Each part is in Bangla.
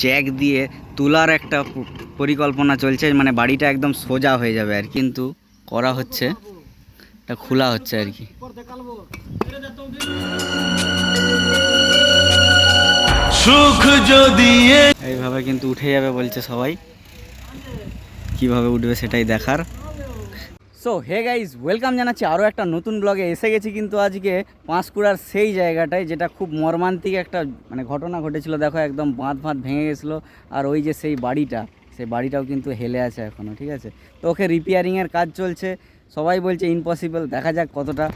জ্যাক দিয়ে তোলার একটা পরিকল্পনা চলছে মানে বাড়িটা একদম সোজা হয়ে যাবে আর কিন্তু করা হচ্ছে এটা খোলা হচ্ছে আর কি। সুখ যদি এইভাবে কিন্তু উঠে যাবে বলছে সবাই। কীভাবে উঠবে সেটাই দেখার। সো হে গাইজ ওয়েলকাম জানাচ্ছি আরও একটা নতুন ব্লগে এসে গেছি কিন্তু আজকে পাঁশকুড়ার সেই জায়গাটায়, যেটা খুব মর্মান্তিক একটা মানে ঘটনা ঘটেছিল। দেখো, একদম বাঁধ ফাঁধ ভেঙে গেছিল। আর ওই যে সেই বাড়িটা, সেই বাড়িটাও কিন্তু হেলে আছে এখনও ঠিক আছে? তো ওকে রিপেয়ারিংয়ের কাজ চলছে। সবাই বলছে ইম্পসিবল দেখা যাক কতটা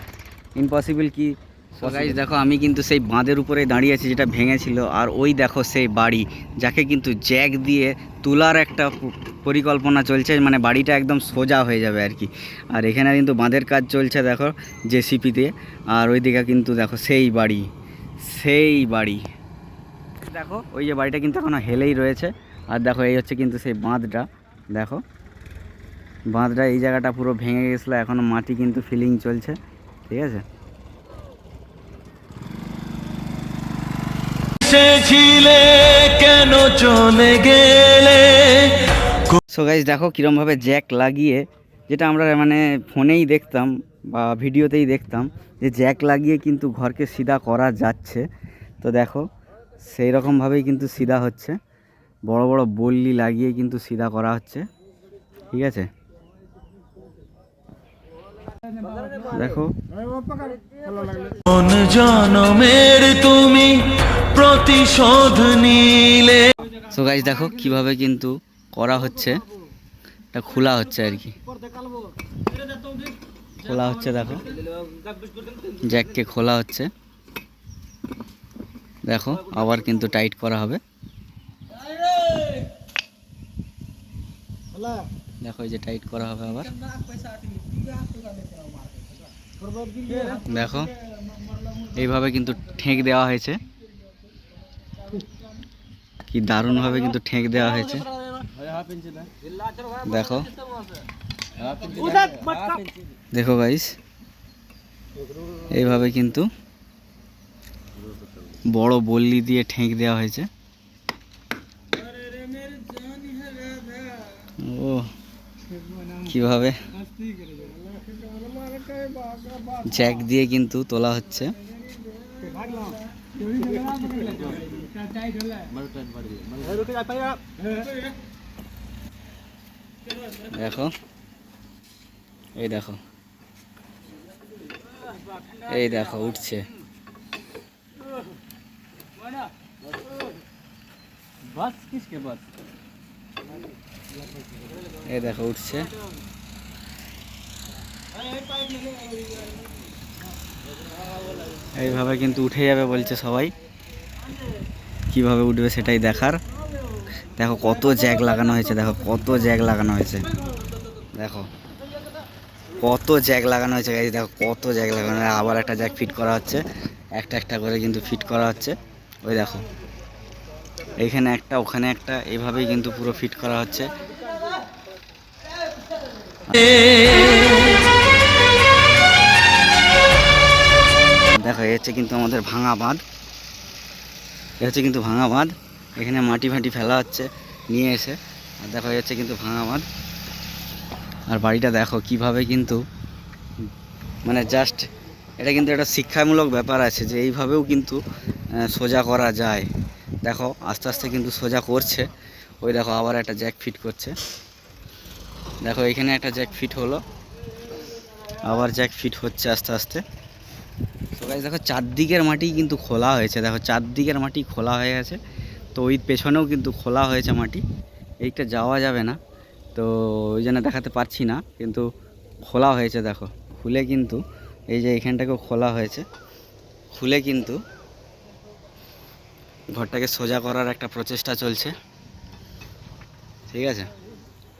ইম্পসিবল কি সো দেখো, আমি কিন্তু সেই বাঁধের উপরে দাঁড়িয়ে আছি যেটা ভেঙেছিল। আর ওই দেখো সেই বাড়ি, যাকে কিন্তু জ্যাক দিয়ে তোলার একটা পরিকল্পনা চলছে মানে বাড়িটা একদম সোজা হয়ে যাবে আর কি। আর এখানে কিন্তু বাঁধের কাজ চলছে, দেখো জেসিপিতে আর ওইদিকে কিন্তু দেখো সেই বাড়ি সেই বাড়ি। দেখো, ওই যে বাড়িটা কিন্তু এখনও হেলেই রয়েছে। আর দেখো, এই হচ্ছে কিন্তু সেই বাঁধটা, দেখো। বাঁধটা এই জায়গাটা পুরো ভেঙে গেছিল এখনও মাটি কিন্তু ফিলিং চলছে, ঠিক আছে? এসেছিলে, কেন চলে গেলে? সো গাইজ দেখো কীরমভাবে জ্যাক লাগিয়ে, যেটা আমরা মানে ফোনেই দেখতাম বা ভিডিওতেই দেখতাম, যে জ্যাক লাগিয়ে কিন্তু ঘরকে সিধা করা যাচ্ছে। তো দেখো সেই রকমভাবেই কিন্তু সিধা হচ্ছে। বড় বড় বল্লি লাগিয়ে কিন্তু সিধা করা হচ্ছে। ঠিক আছে? দেখো। জনমের তুমি প্রতিশোধ নিলে। সো গাইজ দেখো কীভাবে কিন্তু করা হচ্ছে। এটা খোলা হচ্ছে আর কি। খোলা হচ্ছে দেখো। জ্যাককে খোলা হচ্ছে। দেখো আবার কিন্তু টাইট করা হবে। দেখো এই যে টাইট করা হবে আবার। দেখো, এইভাবে কিন্তু ঠেক দেওয়া হয়েছে। কি দারুণভাবে কিন্তু ঠেক দেওয়া হয়েছে। দেখো। দেখো গাইস এইভাবে কিন্তু বড় বল্লি দিয়ে ঠেক দেওয়া হয়েছে। ও কীভাবে? জ্যাক দিয়ে কিন্তু তোলা হচ্ছে। দেখো। এই দেখো। এই দেখো উঠছে। এই দেখো উঠছে। এইভাবে কিন্তু উঠে যাবে বলছে সবাই। কীভাবে উঠবে সেটাই দেখার। দেখো কত জ্যাক লাগানো হয়েছে, দেখো কত জ্যাক লাগানো হয়েছে। দেখো কত জ্যাক লাগানো হয়েছে গাইজ দেখো কত জ্যাক লাগানো। আবার একটা জ্যাক ফিট করা হচ্ছে। একটা একটা করে কিন্তু ফিট করা হচ্ছে। ওই দেখো। এইখানে একটা, ওখানে একটা, এইভাবেই কিন্তু পুরো ফিট করা হচ্ছে। দেখো হচ্ছে কিন্তু আমাদের ভাঙা বাঁধ। এ হচ্ছে কিন্তু ভাঙা বাঁধ। এখানে মাটি ফাটি ফেলা হচ্ছে, নিয়ে এসে। আর দেখো, এ হচ্ছে কিন্তু ভাঙা বাঁধ। আর বাড়িটা দেখো, কীভাবে কিন্তু মানে জাস্ট এটা কিন্তু একটা শিক্ষামূলক ব্যাপার আছে যে এইভাবেও কিন্তু সোজা করা যায়। দেখো, আস্তে আস্তে কিন্তু সোজা করছে। ওই দেখো, আবার একটা জ্যাক ফিট করছে। দেখো, এখানে একটা জ্যাক ফিট হলো। আবার জ্যাক ফিট হচ্ছে আস্তে আস্তে। তো দেখো, চারদিকের মাটি কিন্তু খোলা হয়েছে। দেখো, চারদিকের মাটি খোলা হয়ে গেছে। তো ওই পেছনেও কিন্তু খোলা হয়েছে মাটি। এইটা যাওয়া যাবে না। তো ওই জন্য দেখাতে পারছি না, কিন্তু খোলা হয়েছে, দেখো। খুলে কিন্তু, এই যে এখানটাকেও খোলা হয়েছে। খুলে কিন্তু ঘরটাকে সোজা করার একটা প্রচেষ্টা চলছে। ঠিক আছে?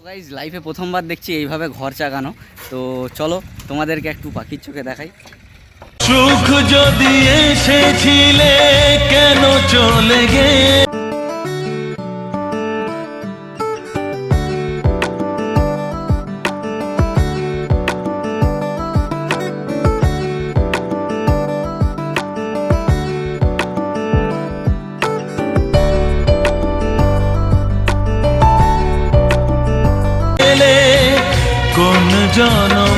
গাইজ লাইফে প্রথমবার দেখছি এইভাবে ঘর চাগানো। তো চলো, তোমাদেরকে একটু পাখির চোখে দেখাই। সুখ যদি এসেছিলে, কেন চলে গেলে জনম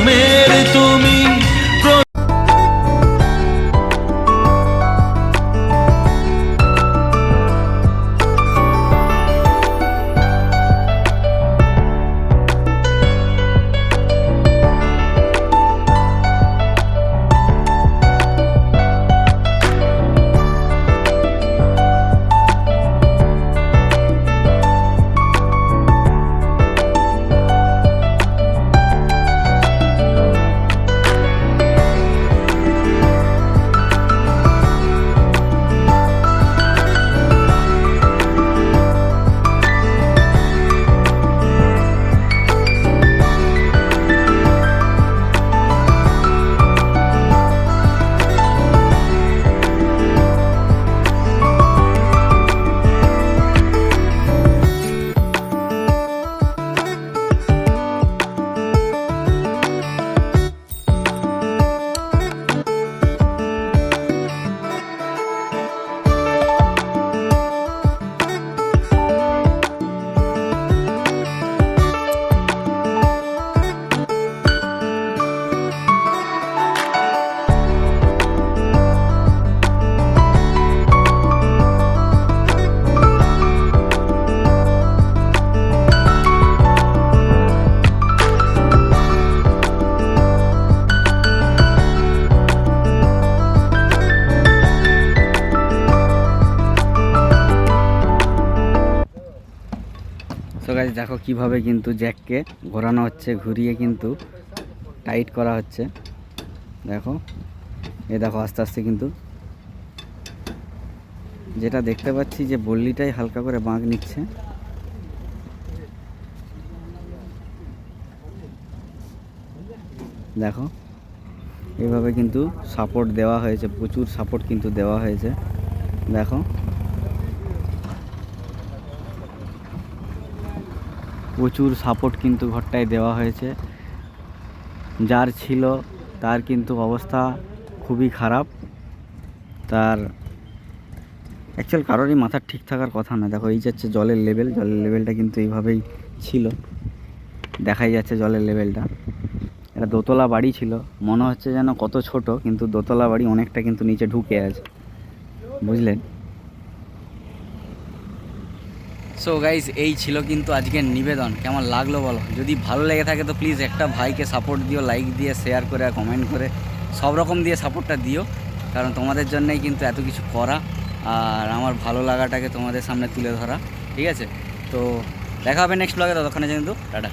গাইজ দেখো কীভাবে কিন্তু জ্যাককে ঘোরানো হচ্ছে, ঘুরিয়ে কিন্তু টাইট করা হচ্ছে। দেখো, এ দেখো আস্তে আস্তে কিন্তু যেটা দেখতে পাচ্ছি যে বল্লিটাই হালকা করে বাঁক নিচ্ছে। দেখো এইভাবে কিন্তু সাপোর্ট দেওয়া হয়েছে, প্রচুর সাপোর্ট কিন্তু দেওয়া হয়েছে। দেখো প্রচুর সাপোর্ট কিন্তু ঘরটায় দেওয়া হয়েছে। যার ছিল, তার কিন্তু অবস্থা খুবই খারাপ। তার অ্যাকচুয়াল কারোরই মাথার ঠিক থাকার কথা না দেখো, এই যাচ্ছে জলের লেভেল জলের লেভেলটা কিন্তু এইভাবেই ছিল। দেখাই যাচ্ছে জলের লেভেলটা এটা দোতলা বাড়ি ছিল। মনে হচ্ছে যেন কত ছোট, কিন্তু দোতলা বাড়ি অনেকটা কিন্তু নিচে ঢুকে আছে। বুঝলেন? সো গাইজ এই ছিল কিন্তু আজকের নিবেদন। কেমন লাগল বলো? যদি ভালো লেগে থাকে তো প্লিজ একটা ভাইকে সাপোর্ট দিও লাইক দিয়ে শেয়ার করে কমেন্ট করে, সব রকম দিয়ে সাপোর্টটা দিও। কারণ তোমাদের জন্যই কিন্তু এত কিছু করা আর আমার ভালো লাগাটাকে তোমাদের সামনে তুলে ধরা। ঠিক আছে? তো দেখা হবে নেক্সট ব্লগে ততক্ষণে কিন্তু টাটা।